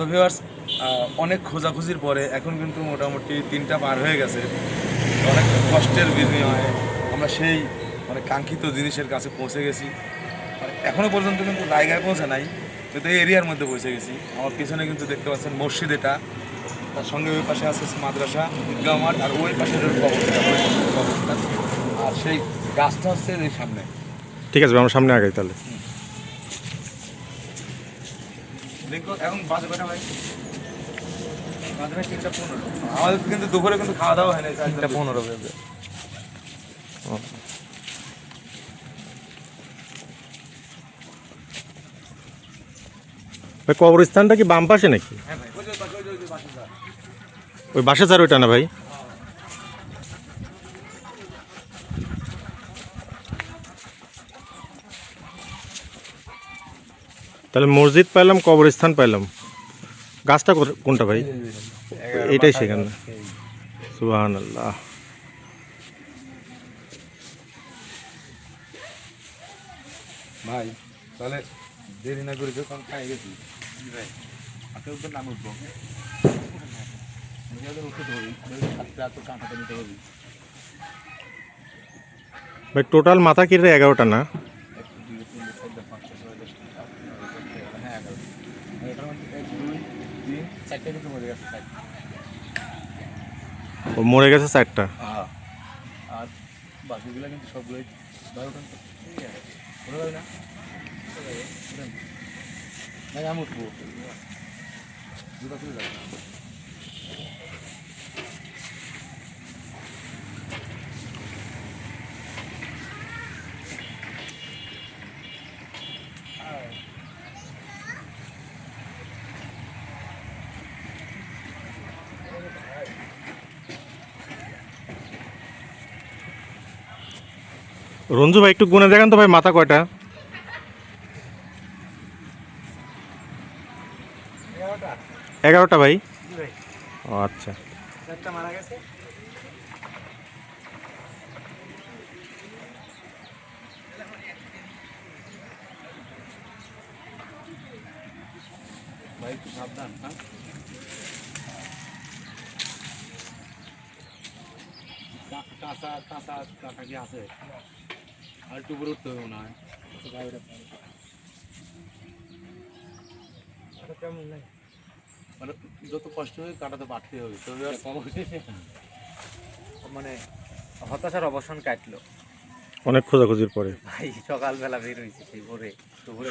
তো ভিউয়ার্স অনেক খোঁজাখুঁজির পরে এখন কিন্তু মোটামুটি তিনটা পার হয়ে গেছে। অনেক কষ্টের বিনিময়ে আমরা সেই মানে কাঙ্ক্ষিত জিনিসের কাছে পৌঁছে গেছি। মানে এখনও পর্যন্ত কিন্তু জায়গায় পৌঁছে নাই কিন্তু এই এরিয়ার মধ্যে পৌঁছে গেছি। আমার পিছনে কিন্তু দেখতে পাচ্ছেন মসজিদ এটা। তার সঙ্গে ওই পাশে আছে মাদ্রাসা ঈদগাহ মাঠ আর ওই পাশে আর সেই গাছটা হচ্ছে এই সামনে। ঠিক আছে আমরা সামনে আগাই তাহলে। দেখো এখন বাজে ভাই আমাদের কিন্তু দুপুরে কিন্তু খাওয়া দাওয়া হয় না তিনটা পনেরো বেজে। কবরস্থানটা কি বাম পাশে নাকি? হ্যাঁ। ওই বাসা চার ওইটা না ভাই? তাহলে মসজিদ পাইলাম কবরস্থান পাইলাম। গাছটা কোনটা ভাই? এটাই সেখানে। সুবাহান আল্লাহ ভাই তাহলে দেরি না করে যখন খাই গেছি। ভাই আপনার তো নাম উঠবো। নিজেদের উঠতে হবে সাতটা তো কাঁটাতে নিতে হবে। ভাই টোটাল মাথা কিরে এগারোটা না এক দুই তিন চার পাঁচ ছয় সাত আট নয় দশ হ্যাঁ এগারো এটার মধ্যে এক দুই তিন চারটে কিন্তু মরে গেছে চারটে। ও মরে গেছে চারটা? হ্যাঁ। আর বাকিগুলো কিন্তু সবগুলোই বারোটা হয় না? না আমি উঠবো। দুটো রঞ্জু ভাই, একটু গুনে দেখান তো ভাই, মাথা কয়টা? এগারোটা ভাই? ও আচ্ছা। ভাই সাবধান হ্যাঁ কি আছে? আর একটু উপরে উঠতে হবে মনে কেমন নাই? মানে যত কষ্ট হয়ে কাটাতে পারতে হবে তবে আর মানে হতাশার অবসান কাটলো। অনেক খোঁজাখুঁজির পরে। ভাই সকালবেলা বের হয়েছে সেই ভোরে।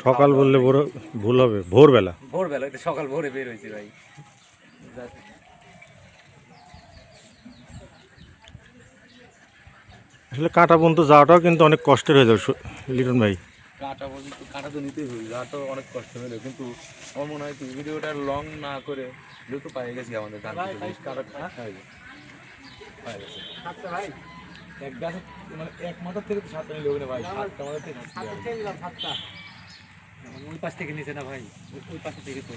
সকাল বললে ভোর ভুল হবে ভোরবেলা। ভোরবেলা সকাল ভোরে বের হয়েছে ভাই। আসলে কাটা পর্যন্ত যাওয়াটাও কিন্তু অনেক কষ্টের হয়ে যাবে লিটন ভাই। কাটা বলতে তো কাটা তো নিতেই হবে যা তো অনেক কষ্ট হলো কিন্তু আমার মনে হয় ভিডিওটা লং না করে যেহেতু পাই গেছি আমাদের কাটা হয়ে হয়ে ভাই এক গাছে মানে এক মাথার থেকে তো সাতটা নিলে ভাই সাতটা মাথার থেকে সাতটা হবে। ওই পাশ থেকে নিচে না ভাই ওই- ওই পাশে থেকে তো।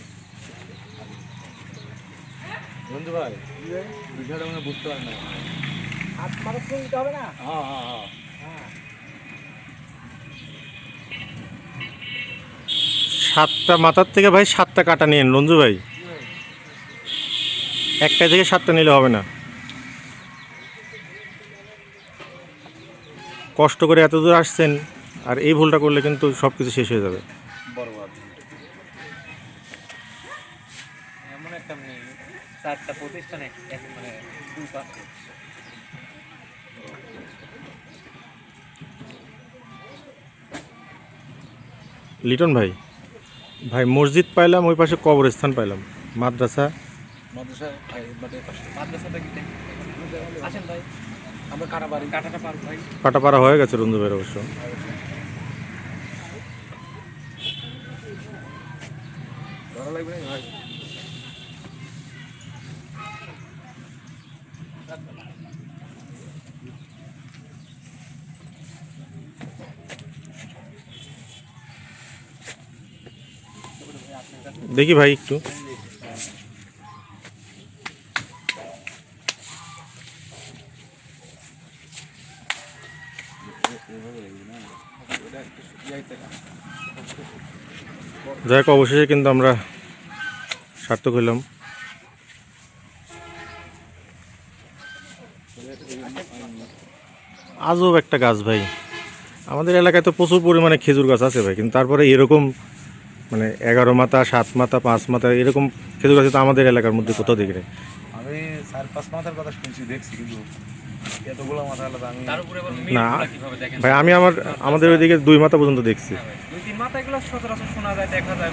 বন্ধু ভাই বিষয়টা মানে বুঝতে পারেন না। হাত হবে না? হ্যাঁ হ্যাঁ হ্যাঁ। সাতটা মাথার থেকে ভাই সাতটা কাটা নিয়েন রঞ্জু ভাই। একটা থেকে সাতটা নিলে হবে না। কষ্ট করে এত দূর আসছেন আর এই ভুলটা করলে কিন্তু সব কিছু শেষ হয়ে যাবে। এমন একটা চারটা প্রতিষ্ঠানে মানে লিটন ভাই ভাই মসজিদ পাইলাম ওই পাশে কবরস্থান পাইলাম। মাদ্রাসা। মাদ্রাসা মানে পাশে মাদ্রাসাটা কি আসেন ভাই আমরা কাটাবাড়ি কাটাটা পার ভাই। কাটাপাড়া হয়ে গেছে রঞ্জু ভাইয়ের অবশ্য। ভালো লাগবে ভাই? দেখি ভাই একটু। যাই অবশেষে কিন্তু আমরা সার্থক হইলাম। আজব একটা গাছ ভাই। আমাদের এলাকায় তো প্রচুর পরিমাণে খেজুর গাছ আছে ভাই, কিন্তু তারপরে এরকম মানে এগারো মাথা সাত মাথা পাঁচ মাথা এরকম খেজুর গাছ তো আমাদের এলাকার মধ্যে কোথাও দেখি নাই। আমি চার পাঁচ মাথার কথা শুনছি দেখছি কিন্তু এতগুলো মাথা আলাদা আমি তার উপরে আবার না মেয়েগুলা কীভাবে দেখেন? ভাই আমি আমার আমাদের ওইদিকে দুই মাথা পর্যন্ত দেখছি। ভাই, দুই তিন মাথা এগুলো সচরাচর শোনা যায় দেখা যায়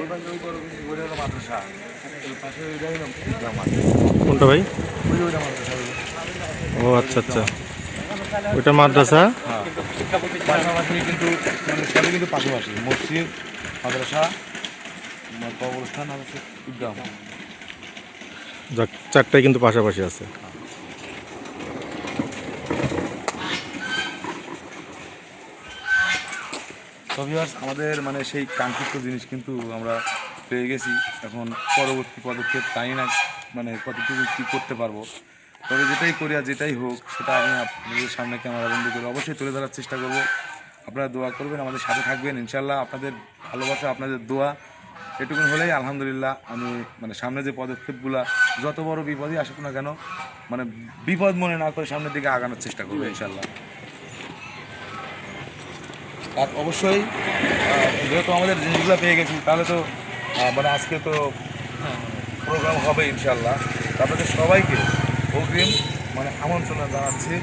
কোনটা ভাই। ও আচ্ছা আচ্ছা। ওইটা মাদ্রাসা? পাশাপাশি কিন্তু কিন্তু পাশাপাশি মাদ্রাসা চারটাই কিন্তু পাশাপাশি আছে। Viewers, আমাদের মানে সেই কাঙ্ক্ষিত জিনিস কিন্তু আমরা পেয়ে গেছি। এখন পরবর্তী পদক্ষেপ তাই না মানে কতটুকু কী করতে পারব। তবে যেটাই করি আর যেটাই হোক সেটা আমি আপনাদের সামনে ক্যামেরা বন্ধ করে অবশ্যই তুলে ধরার চেষ্টা করব। আপনারা দোয়া করবেন আমাদের সাথে থাকবেন। ইনশাল্লাহ আপনাদের ভালোবাসা আপনাদের দোয়া এটুকুন হলেই আলহামদুলিল্লাহ আমি মানে সামনে যে পদক্ষেপগুলা যত বড় বিপদই আসুক না কেন মানে বিপদ মনে না করে সামনের দিকে আগানোর চেষ্টা করব ইনশাল্লাহ আর অবশ্যই যেহেতু আমাদের জিনিসগুলো পেয়ে গেছি, তাহলে তো মানে আজকে তো প্রোগ্রাম হবে ইনশাল্লাহ আপনাদের সবাইকে অগ্রিম মানে আমন্ত্রণ জানাচ্ছি।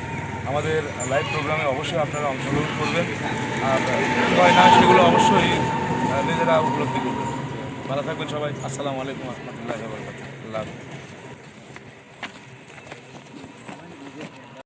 আমাদের লাইভ প্রোগ্রামে অবশ্যই আপনারা অংশগ্রহণ করবেন। আর হয় না, সেগুলো অবশ্যই নিজেরা উপলব্ধি করবেন। ভালো থাকবেন সবাই। আসসালামু আলাইকুম রহমতুল্লাহ আল্লাহ।